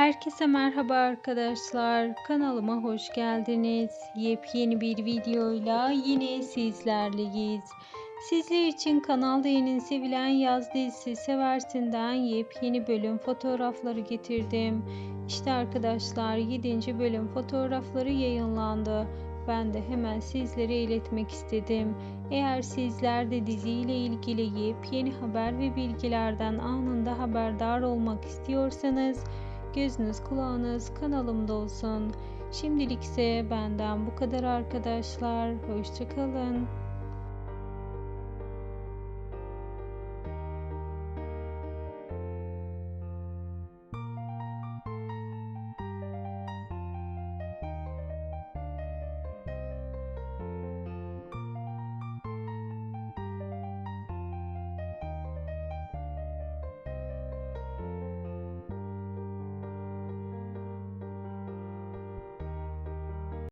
Herkese merhaba arkadaşlar. Kanalıma hoş geldiniz. Yepyeni bir videoyla yine sizlerleyiz. Sizler için kanalda yeni sevilen yaz dizisi Seversin'den yepyeni bölüm fotoğrafları getirdim. İşte arkadaşlar 7. bölüm fotoğrafları yayınlandı. Ben de hemen sizlere iletmek istedim. Eğer sizler de diziyle ilgili yepyeni haber ve bilgilerden anında haberdar olmak istiyorsanız Gözünüz kulağınız kanalımda olsun. Şimdilik ise benden bu kadar arkadaşlar. Hoşçakalın.